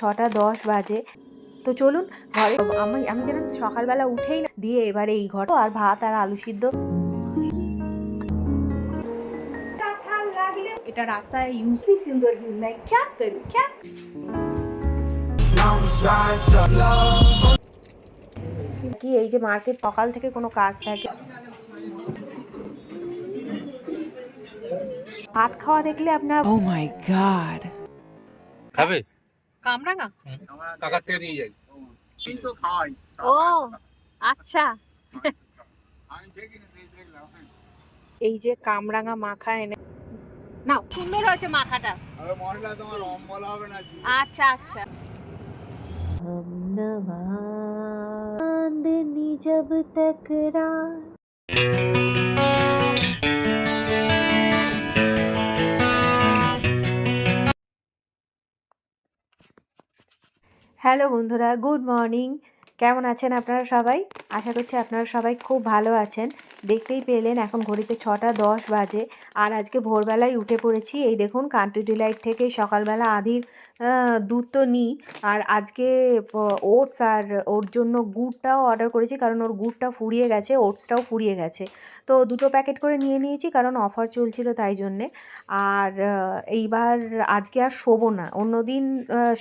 ছটা দশ বাজে। তো চলুন ঘরে আমি আমি যেন সকালবেলা উঠেই না দিয়ে এবারে এই ঘর। আর ভাত আর আলু সিদ্ধ। এটা রাস্তায় ইউজ সুন্দর মানে কি এই যে মার্কেট সকাল থেকে কোনো কাজ থাকে? ভাত খাওয়া দেখলে আপনার ও মাই গড খাবে? কামরাঙা কাকার থেকে নিয়ে যাই ও আচ্ছা এই যে কামরাঙা মাখা এনে নাও সুন্দর হয়েছে মাখাটা আচ্ছা আচ্ছা हम न बांधनी जब तक रात হ্যালো বন্ধুরা, গুড মর্নিং। কেমন আছেন আপনারা সবাই? আশা করছি আপনারা সবাই খুব ভালো আছেন। দেখতেই পেলেন এখন ঘড়িতে ছটা দশ বাজে। আর আজকে ভোরবেলায় উঠে পড়েছি। এই দেখুন কান্ট্রি ডিলাইট থেকে সকালবেলা আধির দুধ তো নিই। আর আজকে ওটস আর ওর জন্য গুড়টাও অর্ডার করেছি কারণ ওর গুড়টা ফুরিয়ে গেছে ওটসটাও ফুরিয়ে গেছে। তো দুটো প্যাকেট করে নিয়ে নিয়েছি কারণ অফার চলছিল তাই জন্যে। আর এইবার আজকে আর শোবো না। অন্যদিন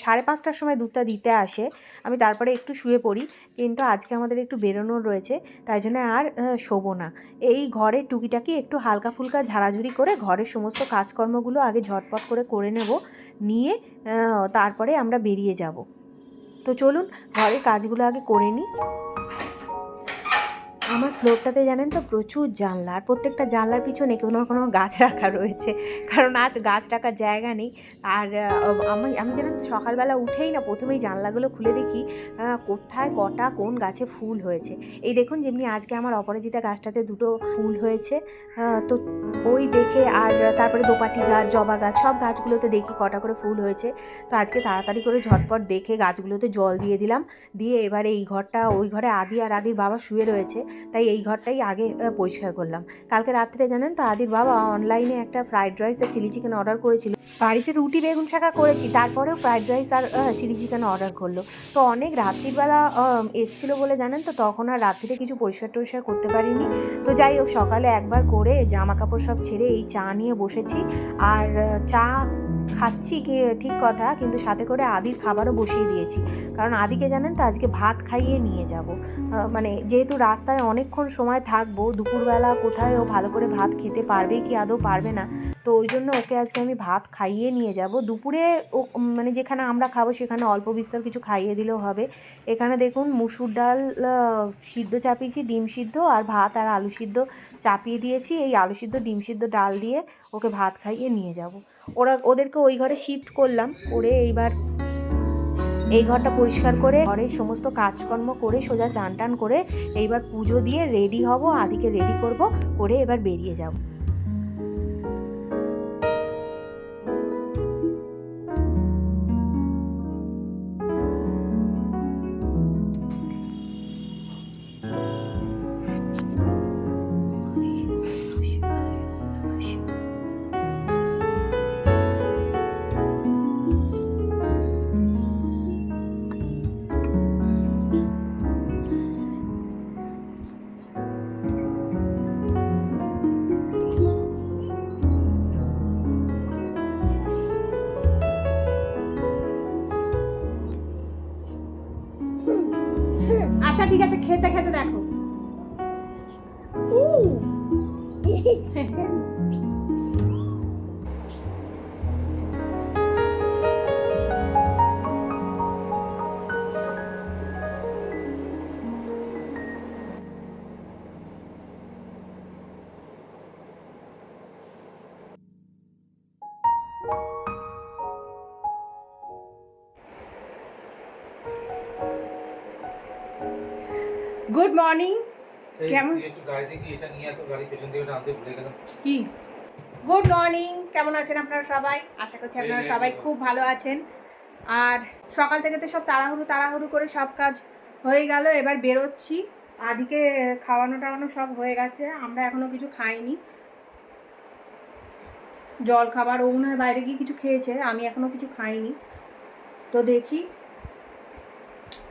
সাড়ে পাঁচটার সময় দুধটা দিতে আসে। আমি তারপরে একটু শুয়ে পড়ি। কিন্তু আজকে আমাদের একটু বেরোনোর রয়েছে। তাই জন্য আর শোবো না। এই ঘরে টুকিটাকি একটু হালকা ফুলকা ঝাড়াঝুড়ি করে ঘরের সমস্ত কাজকর্মগুলো আগে ঝটপট করে করে নেব, নিয়ে তারপরে আমরা বেরিয়ে যাব। তো চলুন, ঘরের কাজগুলো আগে করে নিই। আমার ফ্লোরটাতে জানেন তো প্রচুর জানলা আর প্রত্যেকটা জানলার পিছনে কোনো কোনো গাছ রাখা রয়েছে। কারণ আজ গাছ রাখার জায়গা নেই। আর আমি আমি জানেন তো সকালবেলা উঠেই না প্রথমেই জানলাগুলো খুলে দেখি কোথায় কটা কোন গাছে ফুল হয়েছে। এই দেখুন যেমনি আজকে আমার অপরাজিতা গাছটাতে দুটো ফুল হয়েছে। তো ওই দেখে আর তারপরে দোপাটি গাছ, জবা গাছ সব গাছগুলোতে দেখি কটা করে ফুল হয়েছে। তো আজকে তাড়াতাড়ি করে ঝটপট দেখে গাছগুলোতে জল দিয়ে দিলাম। দিয়ে এবারে এই ঘরটা, ওই ঘরে আদি আর আদির বাবা শুয়ে রয়েছে। তাই এই ঘরটাই আগে পরিষ্কার করলাম। কালকে রাত্রে জানেন তো আদির বাবা অনলাইনে একটা ফ্রাইড রাইস আর চিলি চিকেন অর্ডার করেছিল। বাড়িতে রুটি, বেগুন শাখা করেছি, তারপরেও ফ্রাইড রাইস আর চিলি চিকেন অর্ডার করল। তো অনেক রাত্রিবেলা এসছিল বলে জানেন তো, তখন আর রাত্রিরে কিছু পরিষ্কার টরিষ্কার করতে পারিনি। তো যাই হোক, সকালে একবার করে জামা কাপড় সব ছেড়ে এই চা নিয়ে বসেছি। আর চা খাচ্ছি ঠিক কথা, কিন্তু সাথে করে আদির খাবারও বসিয়ে দিয়েছি। কারণ আদিকে জানেন তো, আজকে ভাত খাইয়ে নিয়ে যাব। মানে যেহেতু রাস্তায় অনেকক্ষণ সময় থাকব, দুপুরবেলা কোথায় ও ভালো করে ভাত খেতে পারবে কি আদৌ পারবে না, তো ওই জন্য ওকে আজকে আমি ভাত খাইয়ে নিয়ে যাব। দুপুরে ও মানে যেখানে আমরা খাব সেখানে অল্প বিস্তর কিছু খাইয়ে দিলেও হবে। এখানে দেখুন মুসুর ডাল সিদ্ধ চাপিয়েছি, ডিম সিদ্ধ আর ভাত আর আলু সিদ্ধ চাপিয়ে দিয়েছি। এই আলু সিদ্ধ, ডিম সিদ্ধ, ডাল দিয়ে ওকে ভাত খাইয়ে নিয়ে যাব। ওরা, ওদেরকে ওই ঘরে শিফট করলাম, করে এইবার এই ঘরটা পরিষ্কার করে ঘরের সমস্ত কাজকর্ম করে সোজা চান টান করে এইবার পুজো দিয়ে রেডি হব, আদিকে রেডি করব, করে এবার বেরিয়ে যাব। খেতে খেতে আনতে ভুলে গেলাম। কি? গুড মর্নিং কেমন আছেন আপনারা সবাই? আশা করছি আপনারা সবাই খুব ভালো আছেন। আর সকাল থেকে তো সব তাড়াহুড়ো তাড়াহুড়ো করে সব কাজ হয়ে গেল। এবার বেরোচ্ছি। আদিকে খাওয়ানো টাওয়ানো সব হয়ে গেছে। আমরা এখনও কিছু খাইনি। জল খাবার ও মনে হয় বাইরে গিয়ে কিছু খেয়েছে। আমি এখনও কিছু খাইনি। তো দেখি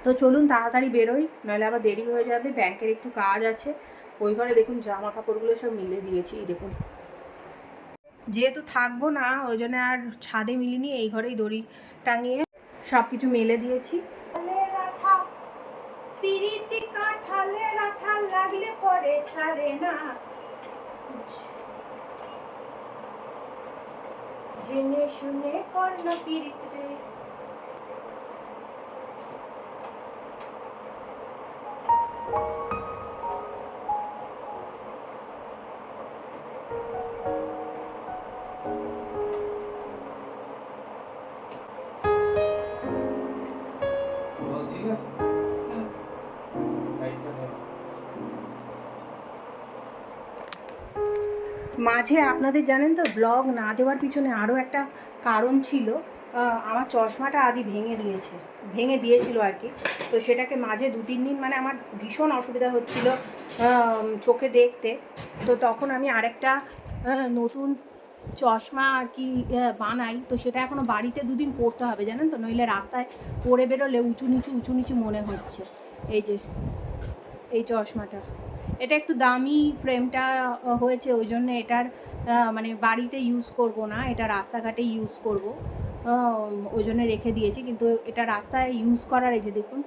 তো চলুন তাড়াতাড়ি বেরোই, নাহলে আবার দেরি হয়ে যাবে, ব্যাংকের একটু কাজ আছে। ওই ঘরে দেখুন জামা কাপড়গুলো সব মিলে দিয়েছি দেখুন। যেহেতু থাকব না, ওই জন্য আর ছাদে মিলিনি, এই ঘরেই দড়ি টাঙিয়ে সব কিছু মেলে দিয়েছি। জেনে শুনে কর্ণ পিরিত রে। মাঝে আপনাদের জানেন তো ব্লগ না দেওয়ার পিছনে আরও একটা কারণ ছিল আমার চশমাটা আদি ভেঙে দিয়েছে, ভেঙে দিয়েছিল আর কি। তো সেটাকে মাঝে দু, তিন দিন মানে আমার ভীষণ অসুবিধা হচ্ছিল চোখে দেখতে। তো তখন আমি আরেকটা নতুন চশমা আর কি বানাই। তো সেটা এখনও বাড়িতে দুদিন পরতে হবে, জানেন তো? নইলে রাস্তায় পরে বেরোলে উঁচু নিচু উঁচু নিচু মনে হচ্ছে। এই যে, এই চশমাটা। এটা একটু দামি ফ্রেমটা হয়েছে ওই জন্য এটার মানে বাড়িতে ইউজ করব না, এটা রাস্তাঘাটে ইউজ করব। ওই জন্য রেখে দিয়েছি, কিন্তু এটা রাস্তায় ইউজ করার এই যে দেখুন।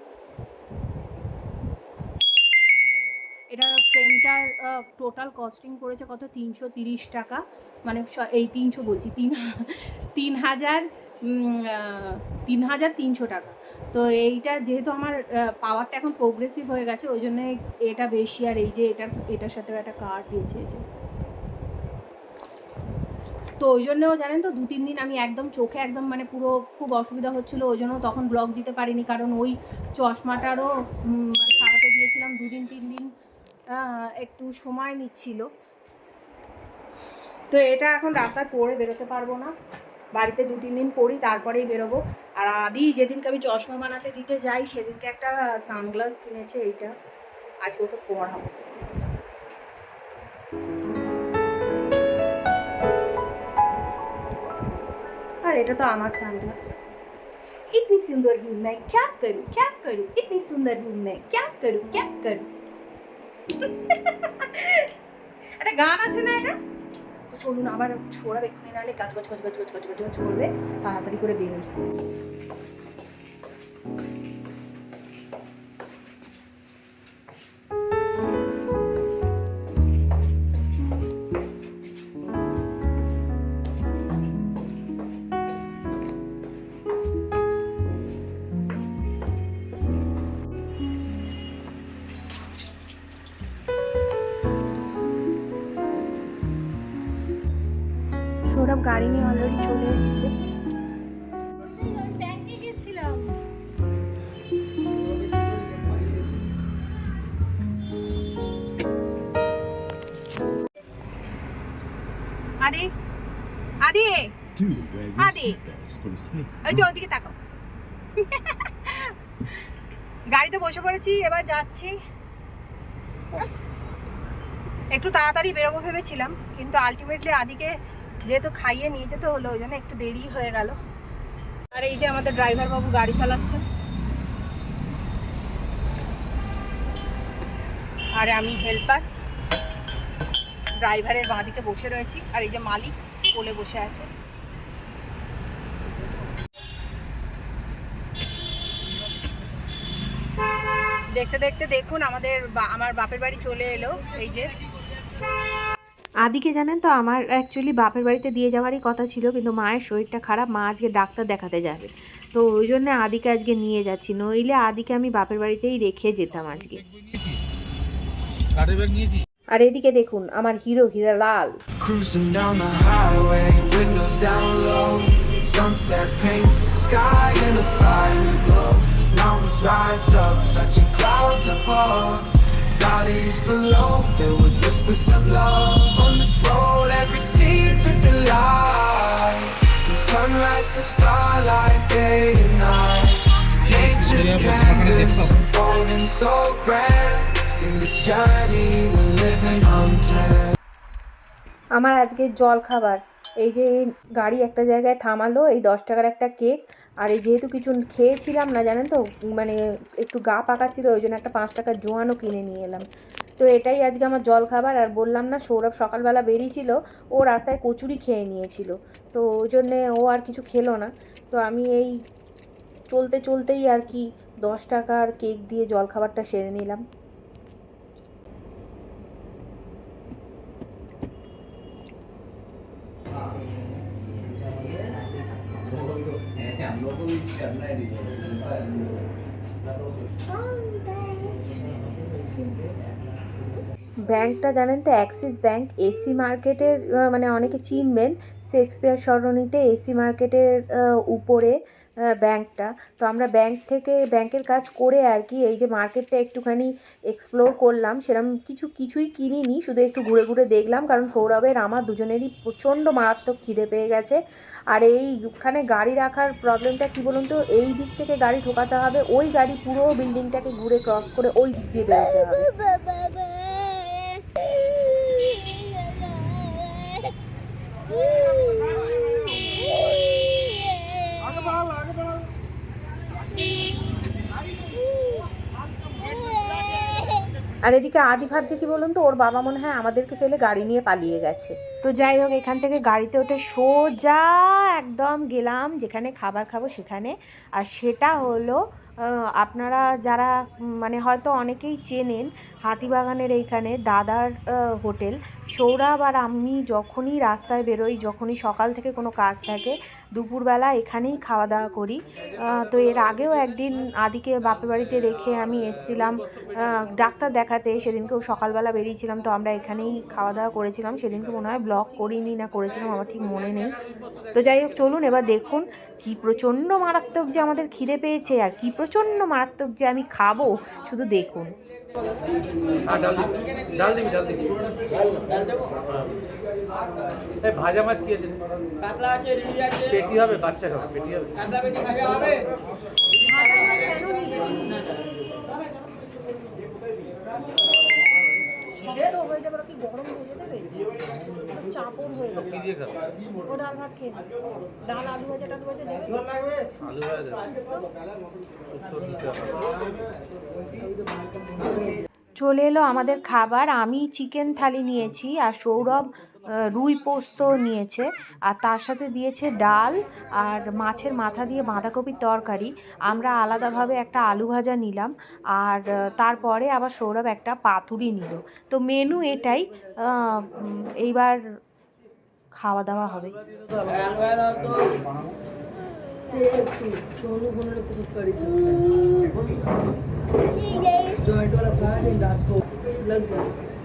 এটা ফ্রেমটার টোটাল কস্টিং পড়েছে কত? তিনশো তিরিশ টাকা। মানে এই তিনশো বলছি, তিন তিন হাজার তিন হাজার তিনশো টাকা। তো এইটা যেহেতু আমার পাওয়ারটা এখন প্রোগ্রেসিভ হয়ে গেছে, ওই জন্য এটা বেশি। আর এই যে এটার এটার সাথেও একটা কার্ড দিয়েছে যে। তো ওই জন্যও জানেন তো দু তিন দিন আমি একদম চোখে একদম মানে পুরো খুব অসুবিধা হচ্ছিল, ওই জন্য তখন ব্লগ দিতে পারিনি। কারণ ওই চশমাটারও মানে সারাতে দিয়েছিলাম দুদিন, তিন দিন একটু সময় নিচ্ছিল। তো এটা এখন রাস্তায় পরে বেরোতে পারব না। বাড়িতে দু তিন দিন পরি তারপরেই বেরোবো আর আদি যেদিনকে আমি চশমা বানাতে দিতে যাই সেদিনকে একটা সানগ্লাস কিনেছে এইটা আজকে ওকে পড়াবো আর এটা তো আমার সানগ্লাস इतनी सुंदर हूँ मैं क्या करूँ क्या करूँ इतनी सुंदर हूँ मैं क्या करूँ क्या करूँ একটা গান আছে না এটা তো চলুন আবার ছোড়া বেক্ষণে নাহলে গাছ গাছ গাছ গাছ গাছ গাছ গাছ করবে তাড়াতাড়ি করে বেরোয় আদি আদি safe ওই যে ওদিকে তাকাও। গাড়িতে বসে পড়েছি এবার যাচ্ছি। একটু তাড়াতাড়ি বেরোবো ভেবেছিলাম কিন্তু আলটিমেটলি আদিকে যেহেতু খাইয়ে নিয়ে যেতে হলো ওই জন্য একটু দেরি হয়ে গেল। আর এই যে আমাদের ড্রাইভার বাবু গাড়ি চালাচ্ছে। আর আমি হেল্পার। ড্রাইভারের বাঁদিকে বসে রয়েছি আর এই যে মালিক কোলে বসে আছে। দেখতে দেখতে দেখুন আমাদের বা- আমার বাপের বাড়ি চলে এলো এই যে। আদিকে জানেন তো আমার অ্যাকচুয়ালি বাপের বাড়িতে দিয়ে যাওয়ারই কথা ছিল কিন্তু মায়ের শরীরটা খারাপ মা আজকে ডাক্তার দেখাতে যাবে। তো ওই জন্য আদিকে আজকে নিয়ে যাচ্ছি নইলে আদিকে আমি বাপের বাড়িতেই রেখে যেতাম আজকে। আর এদিকে দেখুন আমার hero Hira Lal. Valleys below filled with whispers of love. On this road every seed's a delight. From sunrise to starlight day to night. Nature's canvas unfolding so grand. আমার আজকে জল খাবার এই যে গাড়ি একটা জায়গায় থামালো, এই দশ টাকার একটা কেক। আর এই যেহেতু কিছু খেয়েছিলাম না, জানেন তো মানে একটু গা পাকা ছিল, ওই জন্য একটা পাঁচ টাকার জোয়ানও কিনে নিয়ে এলাম। তো এটাই আজকে আমার জল খাবার আর বললাম না, সৌরভ সকালবেলা বেরিয়েছিল, ও রাস্তায় কচুরি খেয়ে নিয়েছিল। তো ওই জন্যে ও আর কিছু খেলো না। তো আমি এই চলতে চলতেই আর কি দশ টাকার কেক দিয়ে জল খাবারটা সেরে নিলাম। ব্যাংকটা জানেন তো অ্যাক্সিস ব্যাংক এসি মার্কেটের মানে অনেকে চিনবেন। শেক্সপিয়ার সরণিতে এসি মার্কেটের উপরে ব্যাংকটা। তো আমরা ব্যাংক থেকে ব্যাংকের কাজ করে আর কি এই যে মার্কেটটা একটুখানি এক্সপ্লোর করলাম। সেরকম কিছু, কিছুই কিনিনি, শুধু একটু ঘুরে ঘুরে দেখলাম, কারণ সৌরভের, আমার দুজনেরই প্রচণ্ড মারাত্মক খিদে পেয়ে গেছে। আর এইখানে গাড়ি রাখার প্রবলেমটা কী বলুন তো? এই দিক থেকে গাড়ি ঢোকাতে হবে, ওই গাড়ি পুরো বিল্ডিংটাকে ঘুরে ক্রস করে ওই দিক দিয়ে বেরোতে হবে। আর এদিকে আদি ভাবছে কি বলুন তো, ওর বাবা মনে হয় আমাদেরকে ফেলে গাড়ি নিয়ে পালিয়ে গেছে। তো যাই হোক, এখান থেকে গাড়িতে ওঠে সোজা একদম গেলাম, যেখানে খাবার খাব সেখানে। আর সেটা হলো আপনারা যারা মানে হয়তো অনেকেই চেনেন হাতিবাগানের এইখানে দাদার হোটেল। সৌরভ আর আমি যখনই রাস্তায় বেরোই, যখনই সকাল থেকে কোনো কাজ থাকে, দুপুরবেলা এখানেই খাওয়া দাওয়া করি তো এর আগেও একদিন আদিকে বাপের বাড়িতে রেখে আমি এসছিলাম ডাক্তার দেখাতে। সেদিনকেও সকালবেলা বেরিয়েছিলাম, তো আমরা এখানেই খাওয়া দাওয়া করেছিলাম। সেদিনকে মনে হয় ব্লগ করিনি না করেছিলাম আমার ঠিক মনে নেই। তো যাই হোক চলুন এবার দেখুন কি প্রচণ্ড মারাত্মক যে আমাদের খিদে পেয়েছে আর কি প্রচণ্ড মারাত্মক যে আমি খাব শুধু দেখুন। হ্যাঁ ভাজা মাছ কি আছে? কাতলা আছে রুই আছে। পেটি হবে বাচ্চা খাবে পেটি হবে। হয়ে ও ডাল ভাত খেয়ে ডাল আলু ভাজা টালু ভাজা দেবে। আলু ভাজা চলে এলো আমাদের খাবার। আমি চিকেন থালি নিয়েছি আর সৌরভ রুই পোস্ত নিয়েছে আর তার সাথে দিয়েছে ডাল আর মাছের মাথা দিয়ে বাঁধাকপির তরকারি। আমরা আলাদাভাবে একটা আলু ভাজা নিলাম আর তারপরে আবার সৌরভ একটা পাতুরি নিল। তো মেনু এটাই এইবার খাওয়া দাওয়া হবে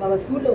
বাবা তুলো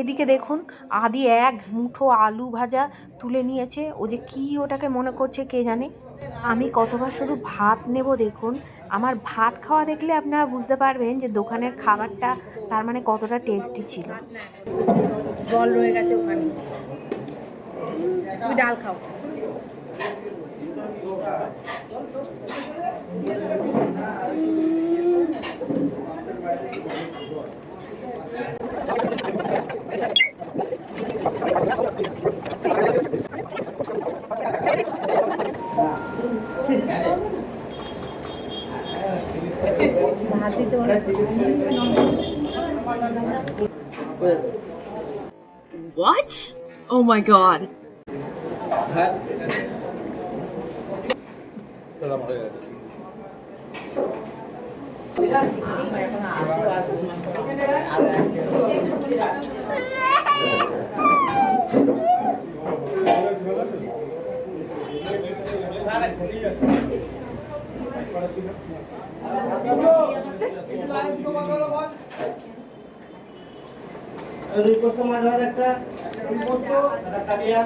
এদিকে দেখুন, আদি এক মুঠো আলু ভাজা তুলে নিয়েছে। ও যে কী ওটাকে মনে করছে কে জানে? আমি কতবার শুধু ভাত নেব দেখুন। আমার ভাত খাওয়া দেখলে আপনারা বুঝতে পারবেন যে দোকানের খাবারটা তার মানে কতটা টেস্টি ছিল। জল রয়ে গেছে ওখানে। ডাল খাও। What? Oh my god. রুই পোস্ত মাছ ভাত একটা রুই পোস্ত একটা কালিয়া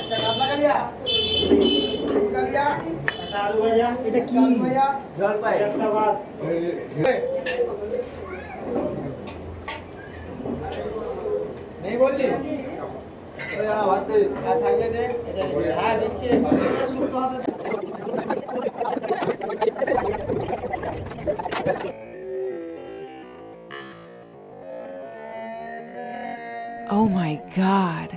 একটা কাতলা কালিয়া কালিয়া একটা আলু ভাজা এটা কি জলপাই একটা ভাত নেই বললি ওই দাঁড়া ভাত দে আর থাকলে দে হ্যাঁ দিচ্ছি Oh my god.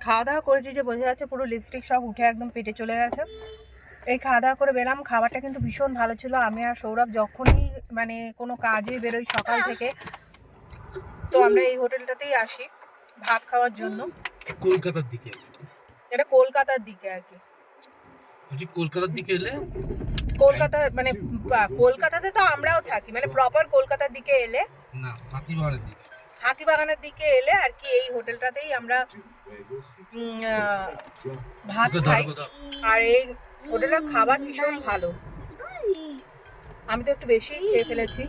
খাওয়া দাওয়া করেছি যে বোঝা যাচ্ছে পুরো লিপস্টিক সব উঠে একদম পেটে চলে গেছে এই খাওয়া দাওয়া করে বেরাম খাবারটা কিন্তু ভীষণ ভালো ছিল। আমি আর সৌরভ যখনই মানে কোনো কাজে বেরোই সকাল থেকে তো আমরা এই হোটেলটাতেই আসি ভাত খাওয়ার জন্য। কলকাতার দিকে? এটা কলকাতার দিকে আর কি। বলছি কলকাতার দিকে এলে? কলকাতার মানে কলকাতাতে তো আমরাও থাকি মানে প্রপার কলকাতার দিকে এলে। না হাতিবাগানের দিকে। হাতিবাগানের দিকে এলে আর কি এই হোটেলটাতেই আমরা ভাত খাই। আর এই হোটেলের খাবার ভীষণ ভালো। আমি তো একটু বেশি খেয়ে ফেলেছি।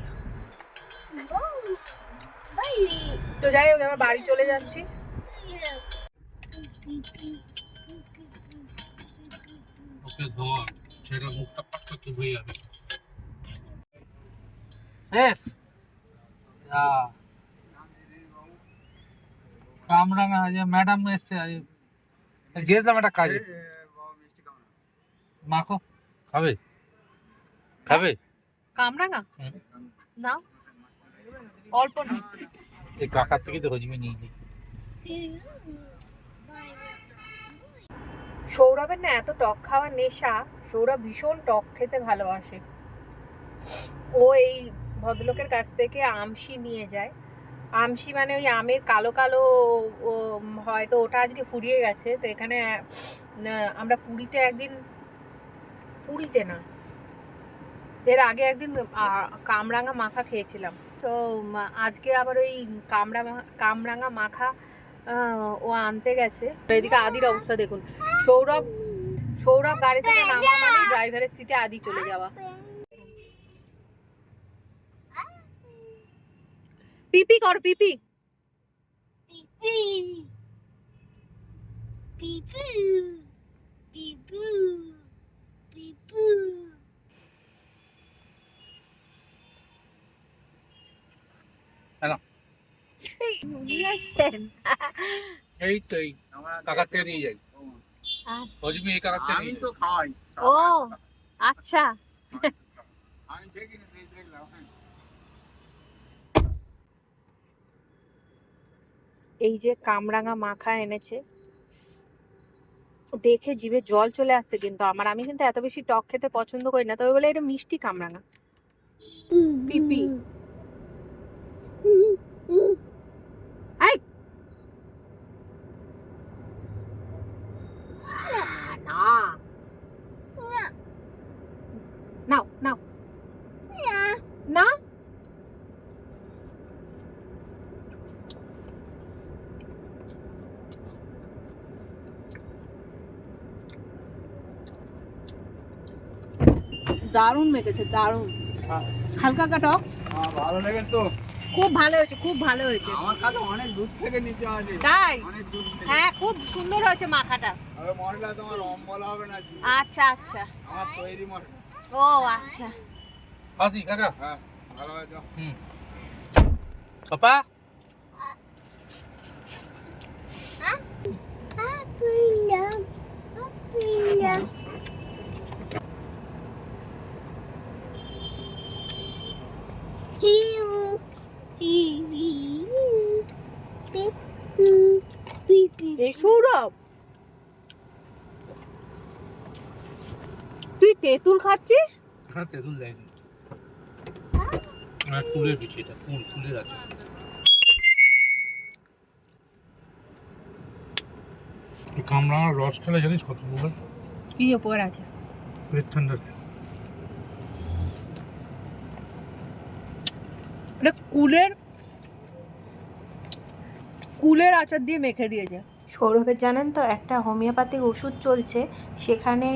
তো যাই হোক আমার বাড়ি চলে যাচ্ছি। ওকে ধর সেটা মুখটা পাট্টা চুপে যাবে। শেষ? কামরাঙা ম্যাডাম এসছে আজ গেছিলাম একটা কাজে। মাখো। খাবে? খাবে? কামরাঙা। না? অল্প না। এই কাকার থেকে তো হজমি নিয়েছি সৌরভের না এত টক খাওয়ার নেশা সৌরভ ভীষণ টক খেতে ভালোবাসে। ও এই ভদ্রলোকের কাছ থেকে আমশি নিয়ে যায়। আমশি মানে ওই আমের কালো কালো ও হয়তো ওটা আজকে ফুরিয়ে গেছে। তো এখানে আমরা পুরীতে একদিন পুরীতে না। এর আগে একদিন কামরাঙা মাখা খেয়েছিলাম। তো আজকে আবার ওই কামরা কামরাঙা মাখা ও আনতে গেছে। এদিকে আদির অবস্থা দেখুন। সৌরভ সৌরভ গাড়ি থেকে নামা মানে ড্রাইভারের সিটে আদি চলে যাওয়া। পিপি কর পিপি। এই তো এই কাকার থেকে নিয়ে যাই। হজমি এই কাকার থেকে নিয়ে যাই। খাওয়াই ও আচ্ছা। আমি দেখিনি দেখলাম এই যে কামরাঙা মাখা এনেছে দেখে জিভে জল চলে আসছে কিন্তু আমার। আমি কিন্তু এত বেশি টক খেতে পছন্দ করি না তবে বলে এটা মিষ্টি কামরাঙা। পিপি। দারুণ মেখেছে দারুণ। হালকা কাটক ভালো লেগে তো। খুব ভালো হয়েছে খুব ভালো হয়েছে। আমার কাছে অনেক দূর থেকে নিতে হবে তাই? অনেক দূর হ্যাঁ খুব সুন্দর হয়েছে মাখাটা। আর মশলা তোমার অম্বল হবে না। আচ্ছা আচ্ছা। আমার তৈরি মশলা ও আচ্ছা। আসি কাকা? হ্যাঁ ভালো হয়েছে। হুম। পাপা? এই সৌরভ তুই তেঁতুল খাচ্ছিস? এখানে তেঁতুল দেয়নি। আর কুলের পিঠে এটা কুল কুলের আছে এই কামরাঙার রস খেলে জানিস কত বলে কি উপকার আছে? পেট ঠান্ডা কুলের কুলের আচার দিয়ে মেখে দিয়েছে। সৌরভের জানেন তো একটা হোমিওপ্যাথিক ওষুধ চলছে সেখানে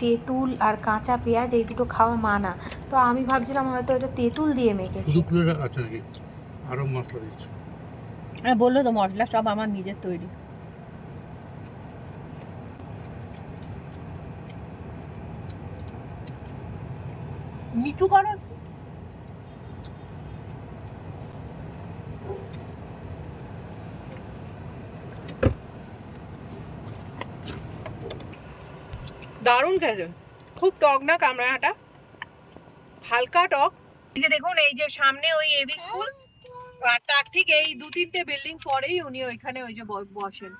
তেঁতুল আর কাঁচা পেঁয়াজ এই দুটো খাওয়া মানা। তো আমি ভাবছিলাম হয়তো এটা তেঁতুল দিয়ে মেখেছি। আরও মশলা দিচ্ছ? হ্যাঁ বলল তো মশলা সব আমার নিজের তৈরি। নিচু করো। দারুণ খেতে খুব টক না কামরাটা হালকা টক। এই যে দেখুন, এই যে সামনে ওই এবি স্কুল আর তার ঠিক এই দু তিনটে বিল্ডিং পরেই উনি ওইখানে ওই যে বসেন।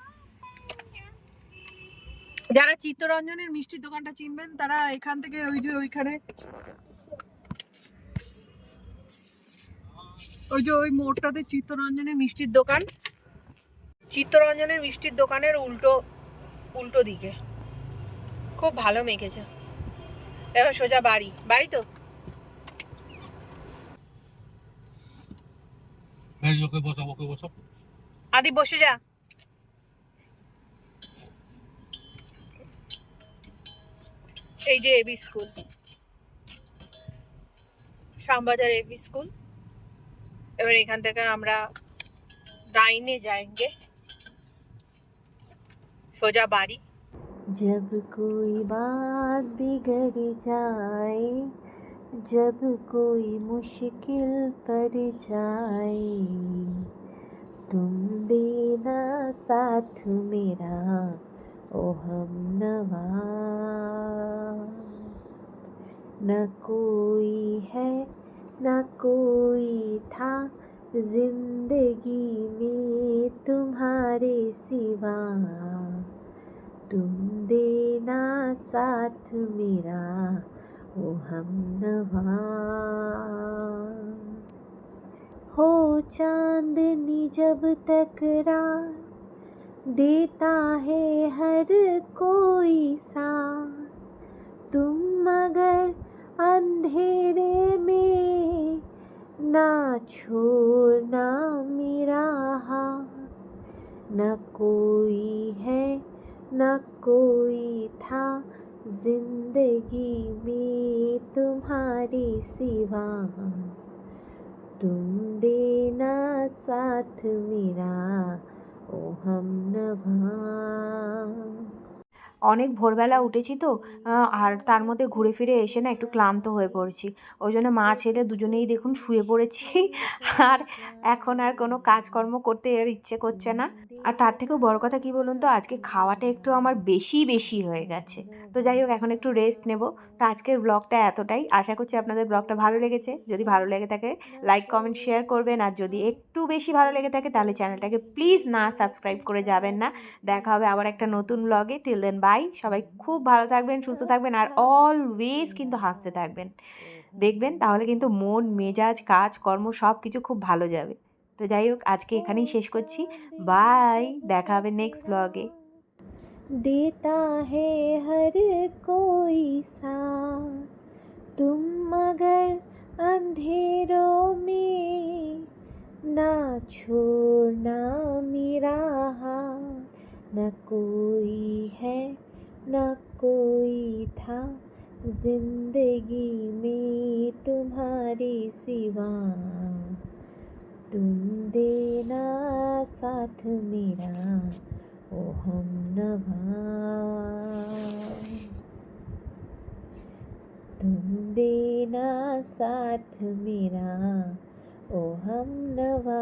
যারা চিত্তরঞ্জনের মিষ্টির দোকানটা চিনবেন, তারা এখান থেকে ওই যে ওইখানে ওই যে ওই মোড়টাতে চিত্তরঞ্জনের মিষ্টির দোকান। চিত্তরঞ্জনের মিষ্টির দোকানের উল্টো উল্টো দিকে। খুব ভালো মেখেছে। এবার সোজা বাড়ি। বাড়ি তো? ওকে বসাও ওকে বসাও। আদি বসে যা। এই যে AB school. Shyambazar AB school. এবার এখান থেকে আমরা ডাইনে যাएंगे সোজা বাড়ি। जब कोई बात बिगड़ जाए, जब कोई मुश्किल पर जाए, तुम देना साथ मेरा ओ हम नवा। न कोई है, न कोई था ज़िंदगी में तुम्हारे सिवा। तुम देना साथ मेरा, ओ हम नवा। हो चांदनी जब तकरार देता है हर कोई सा तुम मगर अंधेरे में ना छोड़ना मेरा हाथ, न कोई है न कोई था ज़िंदगी में तुम्हारे सिवा। तुम देना साथ मेरा ओ हम नवा। অনেক ভোরবেলা উঠেছি তো আর তার মধ্যে ঘুরে ফিরে এসে না একটু ক্লান্ত হয়ে পড়েছি। ওই জন্য মা ছেলে দুজনেই দেখুন শুয়ে পড়েছি। আর এখন আর কোনো কাজকর্ম করতে আর ইচ্ছে করছে না। আর তার থেকেও বড় কথা কি বলুন তো, আজকে খাওয়াটা একটু আমার বেশি বেশি হয়ে গেছে। তো যাই হোক, এখন একটু রেস্ট নেব। তো আজকের ব্লগটা এতটাই। আশা করছি আপনাদের ব্লগটা ভালো লেগেছে। যদি ভালো লেগে থাকে লাইক কমেন্ট শেয়ার করবেন। আর যদি একটু বেশি ভালো লেগে থাকে, তাহলে চ্যানেলটাকে প্লিজ না সাবস্ক্রাইব করে যাবেন না। দেখা হবে আবার একটা নতুন ব্লগে টিল দেন বাই সবাই খুব ভালো থাকবেন সুস্থ থাকবেন আর অলওয়েজ কিন্তু হাসতে থাকবেন দেখবেন তাহলে কিন্তু মন মেজাজ কাজ কর্ম সব কিছু খুব ভালো যাবে তো যাই হোক আজকে এখানেই শেষ করছি বাই দেখা হবে নেক্সট ব্লগে देता है हर कोई सा तुम मगर अंधेरों में ना छोड़ना मेरा हाथ न कोई है, न कोई था। ज़िंदगी में तुम्हारे सिवा तुम देना साथ मेरा, ओ हम नवा। तुम देना साथ मेरा, ओ हम नवा।